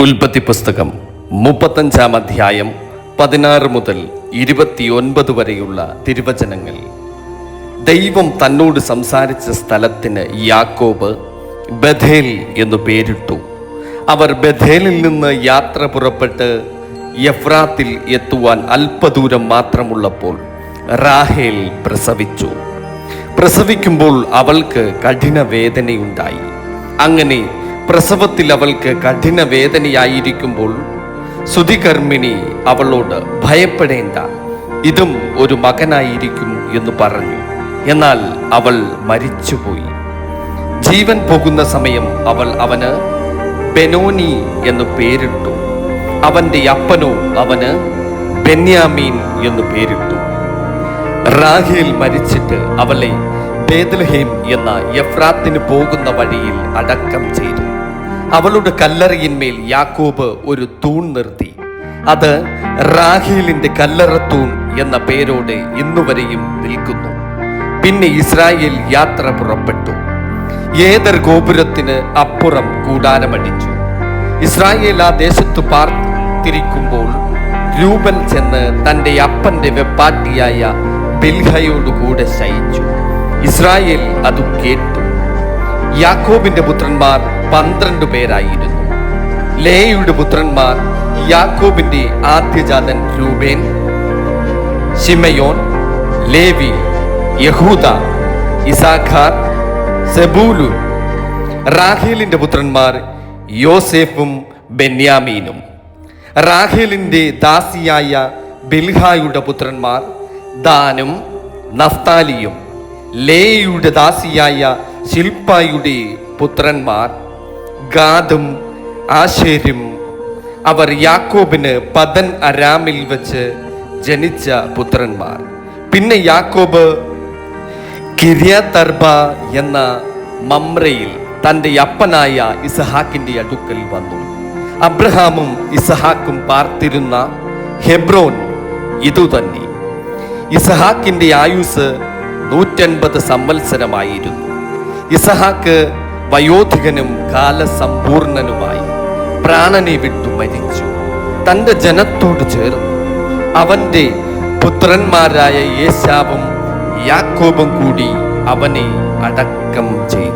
ഉൽപ്പത്തി പുസ്തകം മുപ്പത്തഞ്ചാം അധ്യായം പതിനാറ് മുതൽ ഇരുപത്തിയൊൻപത് വരെയുള്ള തിരുവചനങ്ങൾ. ദൈവം തന്നോട് സംസാരിച്ച സ്ഥലത്തിന് യാക്കോബ് ബഥേൽ എന്നു പേരിട്ടു. അവർ ബഥേലിൽ നിന്ന് യാത്ര പുറപ്പെട്ട് യഫ്രാത്തിൽ എത്തുവാൻ അല്പദൂരം മാത്രമുള്ളപ്പോൾ റാഹേൽ പ്രസവിച്ചു. പ്രസവിക്കുമ്പോൾ അവൾക്ക് കഠിന വേദനയുണ്ടായി അങ്ങനെ പ്രസവത്തിൽ അവൾക്ക് കഠിന വേദനയായിരിക്കുമ്പോൾ സുധികർമ്മിണി അവളോട് ഭയപ്പെടേണ്ട ഇതും ഒരു മകനായിരിക്കും എന്ന് പറഞ്ഞു. എന്നാൽ അവൾ മരിച്ചുപോയി. ജീവൻ പോകുന്ന സമയം അവൾ അവന് ബെനോനി എന്ന് പേരിട്ടു. അവന്റെ അപ്പനോ അവന് ബെന്യാമീൻ എന്ന് പേരിട്ടു. റാഹേൽ മരിച്ചിട്ട് അവളെ ബേദൽഹേം എന്ന എഫ്രാത്തിന് പോകുന്ന വഴിയിൽ അടക്കം ചെയ്തു. അവളുടെ കല്ലറയിന്മേൽ യാക്കോബ് ഒരു തൂൺ നിർത്തി. അത് റാഹീലിന്റെ കല്ലറ തൂൺ എന്ന പേരോടെ ഇന്നുവരെയും നിൽക്കുന്നു പിന്നെ ഇസ്രായേൽ യാത്ര പുറപ്പെട്ടു. ഏതർ ഗോപുരത്തിന് അപ്പുറം കൂടാരമടിച്ചു. ഇസ്രായേൽ ആ ദേശത്തു പാർത്തിരിക്കുമ്പോൾ രൂപൻ ചെന്ന് തന്റെ അപ്പന്റെ വെപ്പാട്ടിയായ ബിൽഹയോടുകൂടെ ശയിച്ചു. ഇസ്രായേൽ അത് കേട്ടു. യാക്കോബിന്റെ പുത്രന്മാർ പന്ത്രണ്ട് പേരായിരുന്നു. ലേയുടെ പുത്രന്മാർ യാക്കോബിന്റെ ആദ്യജാതൻ രൂപേൻ ഷിമയോൻ ലേവി യഹൂദ ഇസാഖാർ സെബൂലു റാഹേലിന്റെ പുത്രന്മാർ യോസേഫും ബെന്യാമീനും. റാഹേലിന്റെ ദാസിയായ ബിൽഹായുടെ പുത്രന്മാർ ദാനും നഫ്താലിയും ലേയുടെ ദാസിയായ ശിൽപ്പായുടെ പുത്രന്മാർ ഗാദും ആശേരും അവർ യാക്കോബിന് പതൻ അരാമിൽ വെച്ച് ജനിച്ച പുത്രന്മാർ. പിന്നെ യാക്കോബ് കിരിയതർബ എന്ന മമ്രയിൽ തന്റെ അപ്പനായ ഇസഹാക്കിന്റെ അടുക്കൽ വന്നു. അബ്രഹാമും ഇസഹാക്കും പാർത്തിരുന്ന ഹെബ്രോൻ ഇതുതന്നെ. ഇസഹാക്കിന്റെ ആയുസ് നൂറ്റൻപത് സംവത്സരമായിരുന്നു. ഇസഹാക്ക് വയോധികനും കാലസമ്പൂർണനുമായി പ്രാണനെ വിട്ടു മരിച്ചു. തന്റെ ജനത്തോട് ചേർന്നു. അവന്റെ പുത്രന്മാരായ യേശാവും യാക്കോബും കൂടി അവനെ അടക്കം ചെയ്തു.